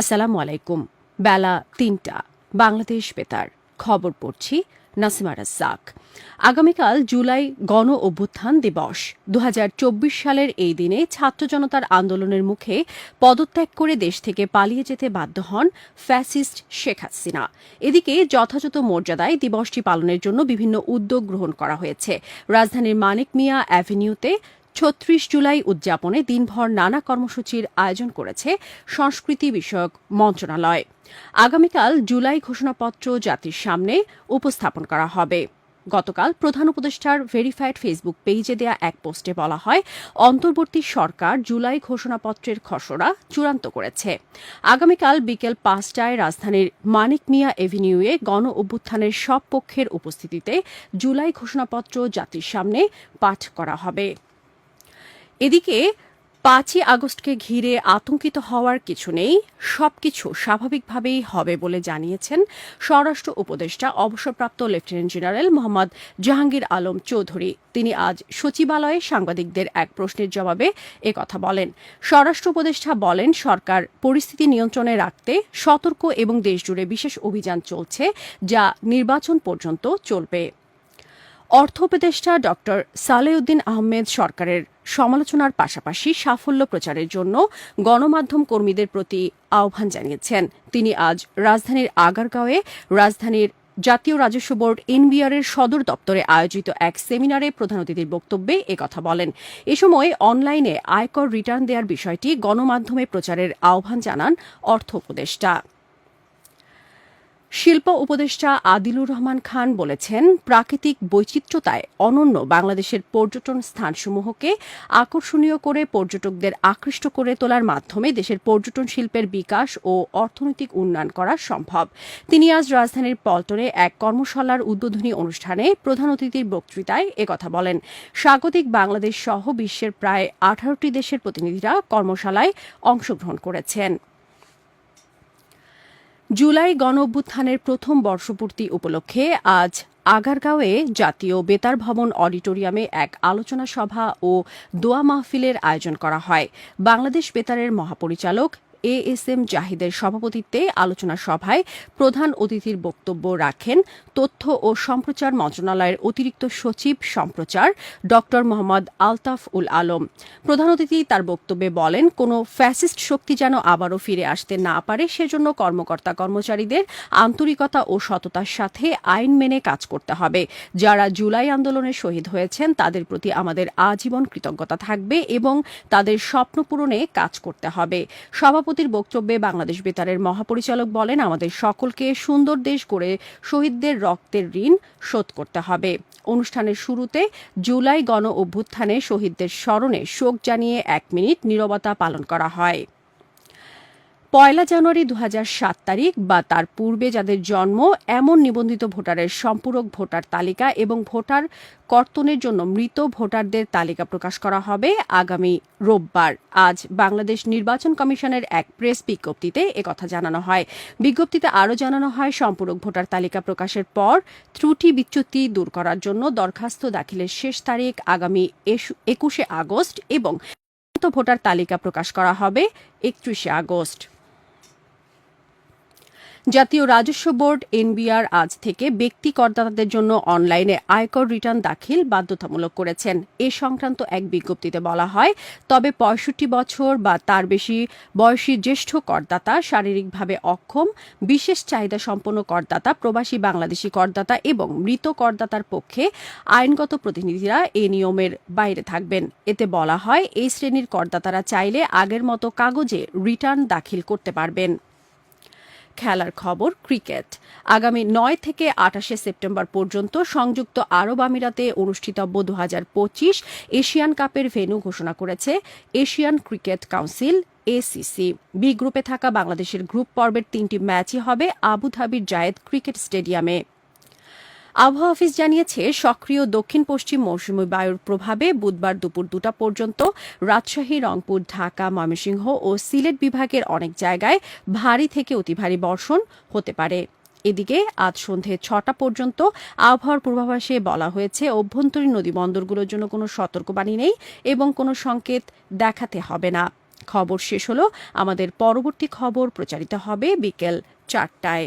আসসালামু আলাইকুম। বেলা তিনটা। বাংলাদেশ বেতার। খবর পড়ছি নাসিমা রাজ্জাক। আগামীকাল জুলাই গণ অভ্যুত্থান দিবস। দুহাজার চব্বিশ সালের এই দিনে ছাত্র জনতার আন্দোলনের মুখে পদত্যাগ করে দেশ থেকে পালিয়ে যেতে বাধ্য হন ফ্যাসিস্ট শেখ হাসিনা। এদিকে যথাযথ মর্যাদায় দিবসটি পালনের জন্য বিভিন্ন উদ্যোগ গ্রহণ করা হয়েছে। রাজধানীর মানিক মিয়া অ্যাভিনিউতে ছত্রিশ জুলাই উদযাপনে দিনভর নানা কর্মসূচির আয়োজন করেছে সংস্কৃতি বিষয়ক মন্ত্রণালয়। আগামীকাল জুলাই ঘোষণাপত্র জাতির সামনে উপস্থাপন করা হবে। গতকাল প্রধান উপদেষ্টার ভেরিফাইড ফেসবুক পেজে দেয়া এক পোস্টে বলা হয়, অন্তর্বর্তী সরকার জুলাই ঘোষণাপত্রের খসড়া চূড়ান্ত করেছে। আগামীকাল বিকেল পাঁচটায় রাজধানীর মানিক মিয়া এভিনিউয়ে গণ অভ্যুত্থানের সব পক্ষের উপস্থিতিতে জুলাই ঘোষণাপত্র জাতির সামনে পাঠ করা হবে। এদিকে পাঁচই আগস্টকে ঘিরে আতঙ্কিত হওয়ার কিছু নেই, সবকিছু স্বাভাবিকভাবেই হবে বলে জানিয়েছেন স্বরাষ্ট্র উপদেষ্টা, অবসরপ্রাপ্ত লেফটেন্যান্ট জেনারেল মোহাম্মদ জাহাঙ্গীর আলম চৌধুরী। তিনি আজ সচিবালয়ে সাংবাদিকদের এক প্রশ্নের জবাবে একথা বলেন। স্বরাষ্ট্র উপদেষ্টা বলেন, সরকার পরিস্থিতি নিয়ন্ত্রণে রাখতে সতর্ক এবং দেশজুড়ে বিশেষ অভিযান চলছে, যা নির্বাচন পর্যন্ত চলবে। অর্থ উপদেষ্টা ড সালেউদ্দিন আহমেদ সরকারের সমালোচনার পাশাপাশি সাফল্য প্রচারের জন্য গণমাধ্যম কর্মীদের প্রতি আহ্বান জানিয়েছেন। তিনি আজ রাজধানীর আগারগাঁওয়ে রাজধানীর জাতীয় রাজস্ব বোর্ড এনবিআর এর সদর দপ্তরে আয়োজিত এক সেমিনারে প্রধান অতিথির বক্তব্যে একথা বলেন। এ সময় অনলাইনে আয়কর রিটার্ন দেওয়ার বিষয়টি গণমাধ্যমে প্রচারের আহ্বান জানান অর্থ উপদেষ্টা। শিল্প উপদেষ্টা আদিলুর রহমান খান বলেছেন, প্রাকৃতিক বৈচিত্র্যতায় অনন্য বাংলাদেশের পর্যটন স্থানসমূহকে আকর্ষণীয় করে পর্যটকদের আকৃষ্ট করে তোলার মাধ্যমে দেশের পর্যটন শিল্পের বিকাশ ও অর্থনৈতিক উন্নয়ন করা সম্ভব। তিনি আজ রাজধানীর পল্টনে এক কর্মশালার উদ্বোধনী অনুষ্ঠানে প্রধান অতিথির বক্তৃতায় একথা বলেন। স্বাগতিক বাংলাদেশ সহ বিশ্বের প্রায় আঠারোটি দেশের প্রতিনিধিরা কর্মশালায় অংশগ্রহণ করেছেন। জুলাই গণ অভ্যুত্থানের প্রথম বর্ষপূর্তি উপলক্ষে আজ আগারগাঁওয়ে জাতীয় বেতার ভবন অডিটোরিয়ামে এক আলোচনা সভা ও দোয়া মাহফিলের আয়োজন করা হয়। বাংলাদেশ বেতারের মহাপরিচালক এ এস এম জাহিদের সভাপতিত্বে আলোচনা সভায় প্রধান অতিথির বক্তব্য রাখেন তথ্য ও সম্প্রচার মন্ত্রণালয়ের অতিরিক্ত সচিব সম্প্রচার ড মোহাম্মদ আলতাফ উল আলম। প্রধান অতিথি তার বক্তব্যে বলেন, কোন ফ্যাসিস্ট শক্তি যেন আবারও ফিরে আসতে না পারে, সেজন্য কর্মকর্তা কর্মচারীদের আন্তরিকতা ও সততার সাথে আইন মেনে কাজ করতে হবে। যারা জুলাই আন্দোলনে শহীদ হয়েছেন, তাদের প্রতি আমাদের আজীবন কৃতজ্ঞতা থাকবে এবং তাদের স্বপ্ন পূরণে কাজ করতে হবে। সভাপতি সভাপতির বক্তব্যে বাংলাদেশ বেতারের মহাপরিচালক বলেন, আমাদের সকলকে সুন্দর দেশ গড়ে শহীদদের রক্তের ঋণ শোধ করতে হবে। অনুষ্ঠানের শুরুতে জুলাই গণ অভ্যুত্থানে শহীদদের স্মরণে শোক জানিয়ে এক মিনিট নীরবতা পালন করা হয়। পয়লা জানুয়ারি দু সাত তারিখ বা তার পূর্বে যাদের জন্ম, এমন নিবন্ধিত ভোটারের সম্পূরক ভোটার তালিকা এবং ভোটার কর্তনের জন্য মৃত ভোটারদের তালিকা প্রকাশ করা হবে আগামী রোববার। আজ বাংলাদেশ নির্বাচন কমিশনের এক প্রেস বিজ্ঞপ্তিতে একথা জানানো হয়। বিজ্ঞপ্তিতে আরও জানানো হয়, সম্পূরক ভোটার তালিকা প্রকাশের পর ত্রুটি বিচ্যুতি দূর করার জন্য দরখাস্ত দাখিলের শেষ তারিখ আগামী একুশে আগস্ট এবং ভোটার তালিকা প্রকাশ করা হবে একত্রিশে আগস্ট। জাতীয় রাজস্ব বোর্ড এনবিআর আজ থেকে ব্যক্তি করদাতাদের জন্য অনলাইনে আয়কর রিটার্ন দাখিল বাধ্যতামূলক করেছেন। এ সংক্রান্ত এক বিজ্ঞপ্তিতে বলা হয়, তবে পঁয়ষট্টি বছর বা তার বেশি বয়সী জ্যেষ্ঠ করদাতা শারীরিকভাবে অক্ষম, বিশেষ চাহিদা সম্পন্ন করদাতা, প্রবাসী বাংলাদেশি করদাতা এবং মৃত করদাতার পক্ষে আইনগত প্রতিনিধিরা এ নিয়মের বাইরে থাকবেন। এতে বলা হয়, এই শ্রেণির করদাতারা চাইলে আগের মতো কাগজে রিটার্ন দাখিল করতে পারবেন। খেলার খবর ক্রিকেট। আগামী নয় থেকে আঠাশে সেপ্টেম্বর পর্যন্ত সংযুক্ত আরব আমিরাতে অনুষ্ঠিতব্য দু পঁচিশ এশিয়ান কাপের ভেন্যু ঘোষণা করেছে Asian cricket council, ACC. B গ্রুপে থাকা বাংলাদেশের গ্রুপ পর্বের তিনটি ম্যাচই হবে আবুধাবির জায়েদ ক্রিকেট স্টেডিয়ামে। আবহাওয়া অফিস জানিয়েছে, সক্রিয় দক্ষিণ পশ্চিম মৌসুমী বায়ুর প্রভাবে বুধবার দুপুর দুটা পর্যন্ত রাজশাহী, রংপুর, ঢাকা, ময়মনসিংহ ও সিলেট বিভাগের অনেক জায়গায় ভারী থেকে অতি ভারী বর্ষণ হতে পারে। এদিকে আজ সন্ধে ছটা পর্যন্ত আবহাওয়ার পূর্বাভাসে বলা হয়েছে, অভ্যন্তরীণ নদী বন্দরগুলোর জন্য কোনো সতর্কবাণী নেই এবং কোনো সংকেত দেখাতে হবে না। খবর শেষ হলো, আমাদের পরবর্তী খবর প্রচারিত হবে বিকেল চারটায়।